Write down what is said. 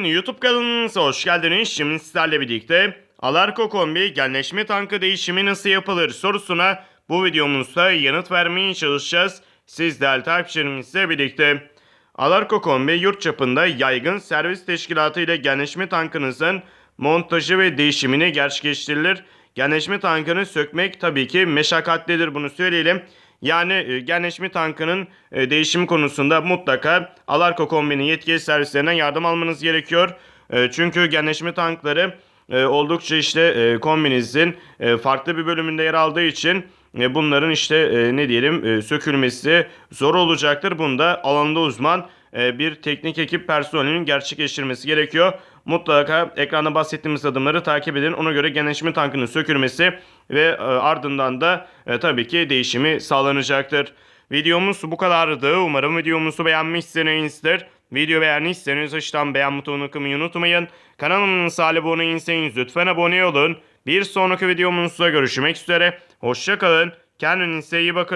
Kombi'nin YouTube kanalınıza hoş geldiniz. Şimdi sizlerle birlikte Alarko Kombi genleşme tankı değişimi nasıl yapılır sorusuna bu videomuzda yanıt vermeye çalışacağız. Siz değerli takipçilerimizle birlikte. Alarko Kombi yurt çapında yaygın servis teşkilatı ile genleşme tankınızın montajı ve değişimini gerçekleştirilir. Genleşme tankını sökmek tabii ki meşakkatlidir bunu söyleyelim. Yani genleşme tankının e, değişimi konusunda mutlaka Alarko Kombi'nin yetkili servislerinden yardım almanız gerekiyor. E, çünkü genleşme tankları e, oldukça işte kombinizin farklı bir bölümünde yer aldığı için bunların işte ne diyelim sökülmesi zor olacaktır. Bunda alanda uzman bir teknik ekip personelinin gerçekleştirmesi gerekiyor. Mutlaka ekranda bahsettiğimiz adımları takip edin. Ona göre genleşme tankının sökülmesi ve e, ardından da e, tabii ki değişimi sağlanacaktır. Videomuz bu kadardı. Umarım videomuzu beğenmişsinizdir. Video beğendiyseniz aşağıdan beğen butonunu kılmayı unutmayın. Kanalımıza abone değilseniz lütfen abone olun. Bir sonraki videomuzda görüşmek üzere. Hoşçakalın. Kendinize iyi bakın.